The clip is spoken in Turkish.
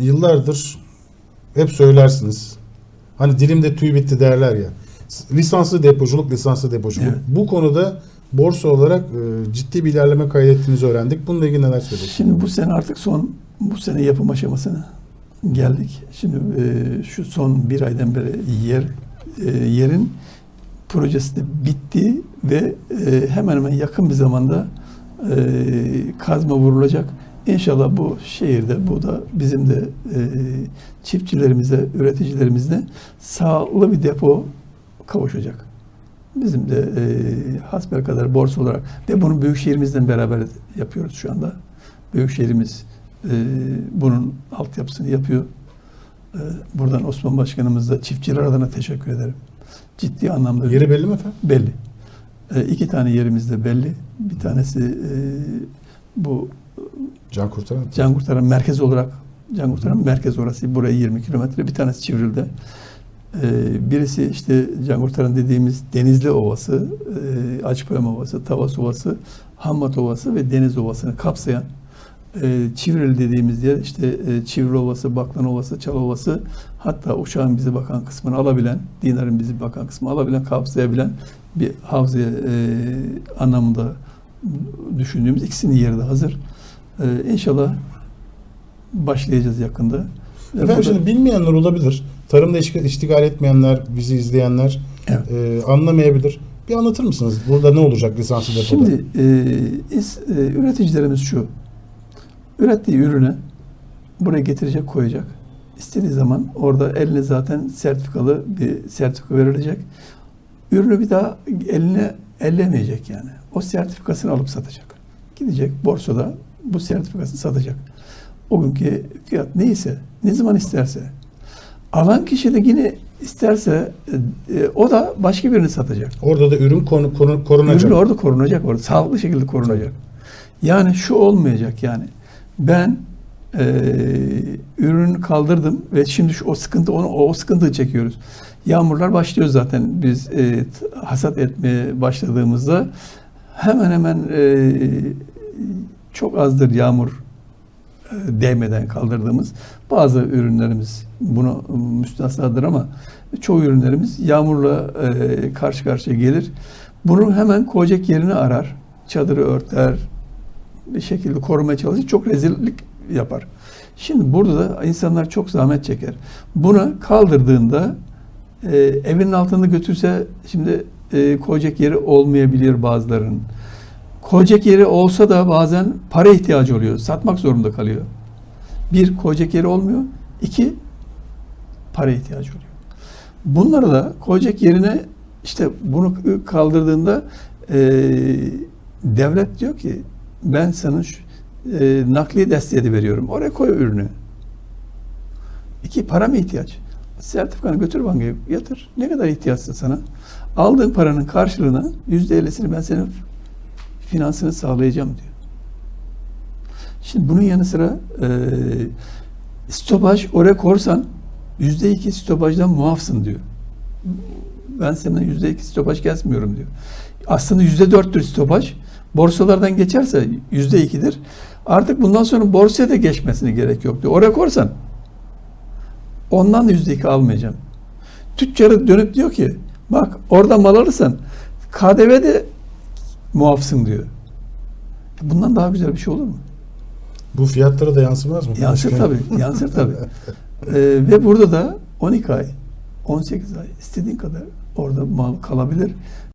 yıllardır hep söylersiniz. Hani dilimde tüy bitti derler ya. Lisanslı depoculuk, lisanslı depoculuk. Evet. Bu konuda borsa olarak e, ciddi bir ilerleme kaydettiğinizi öğrendik. Bununla ilgili neler söyleyeceksiniz? Şimdi bu sene artık son bu sene yapım aşamasına geldik. Şimdi e, şu son bir aydan beri yer e, yerin projesi de bitti ve e, hemen hemen yakın bir zamanda e, kazma vurulacak. İnşallah bu şehirde, bu da bizim de e, çiftçilerimize, üreticilerimize sağlıklı bir depo kavuşacak. Bizim de e, hasbelkader borsa olarak ve bunu büyükşehirimizden beraber yapıyoruz şu anda. Büyükşehirimiz e, bunun altyapısını yapıyor. E, buradan Osman Başkanımız da çiftçiler adına teşekkür ederim. Ciddi anlamda Yeri belli mi efendim? belli. E, iki tane yerimiz de belli. Bir tanesi e, bu Can kurtaran. Can Kurtaran merkez olarak Can Kurtaran merkez orası. Buraya 20 kilometre. Bir tanesi Çivril'de. Ee, birisi işte Can Kurtaran dediğimiz Denizli Ovası, e, Açpayam Ovası, Tavas Ovası, Hammat Ovası ve Deniz Ovası'nı kapsayan e, Çivril dediğimiz yer işte e, Çivril Ovası, Baklan Ovası, Çal Ovası hatta uçağın bizi bakan kısmını alabilen, Dinar'ın bizi bakan kısmını alabilen, kapsayabilen bir havzaya e, anlamında düşündüğümüz ikisinin yeri de hazır. Ee, inşallah başlayacağız yakında. Efendim burada- şimdi bilmeyenler olabilir. İştigal, iştigal etmeyenler, bizi izleyenler Evet. e, anlamayabilir. Bir anlatır mısınız? Burada ne olacak lisanslı depoda? Şimdi e, is- e, üreticilerimiz şu. Ürettiği ürünü buraya getirecek, koyacak. İstediği zaman orada eline zaten sertifikalı bir sertifika verilecek. Ürünü bir daha eline ellemeyecek yani. O sertifikasını alıp satacak. Gidecek borsada bu sertifikasını satacak. O günkü fiyat neyse, ne zaman isterse. Alan kişi de yine isterse e, e, o da başka birini satacak. Orada da ürün konu, konu- korunacak. Ürün orada korunacak orada. Sağlıklı şekilde korunacak. Yani şu olmayacak yani. Ben e, ürün kaldırdım ve şimdi şu, o sıkıntı onu o sıkıntıyı çekiyoruz. Yağmurlar başlıyor zaten biz e, hasat etmeye başladığımızda hemen hemen e, çok azdır yağmur e, değmeden kaldırdığımız bazı ürünlerimiz bunu müstahsadır ama çoğu ürünlerimiz yağmurla e, karşı karşıya gelir. Bunu hemen koyacak yerini arar. Çadırı örter. Bir şekilde korumaya çalışır. Çok rezillik yapar. Şimdi burada da insanlar çok zahmet çeker. Buna kaldırdığında e, evinin altında götürse şimdi e, koyacak yeri olmayabilir bazılarının. Koyacak yeri olsa da bazen para ihtiyacı oluyor. Satmak zorunda kalıyor. Bir, koyacak yeri olmuyor. İki, para ihtiyacı oluyor. Bunları da koyacak yerine işte bunu kaldırdığında e, devlet diyor ki ben sana şu, e, nakliye desteği de veriyorum. Oraya koy ürünü. İki, para mı ihtiyaç? Sertifikanı götür bankaya yatır. Ne kadar ihtiyaçsa sana. Aldığın paranın karşılığına yüzde ellisini ben senin finansını sağlayacağım diyor. Şimdi bunun yanı sıra e, stopaj oraya korsan yüzde iki stopajdan muafsın diyor. Ben senden yüzde iki stopaj kesmiyorum diyor. Aslında yüzde dörttür stopaj. Borsalardan geçerse yüzde ikidir. Artık bundan sonra borsaya da geçmesine gerek yok diyor. Oraya korsan ondan da yüzde iki almayacağım. Tüccarı dönüp diyor ki bak orada mal alırsan KDV de muafsın diyor. Bundan daha güzel bir şey olur mu? Bu fiyatlara da yansımaz mı? Yansır tabii, yansır tabii. Ee, ve burada da 12 ay, 18 ay istediğin kadar orada mal kalabilir.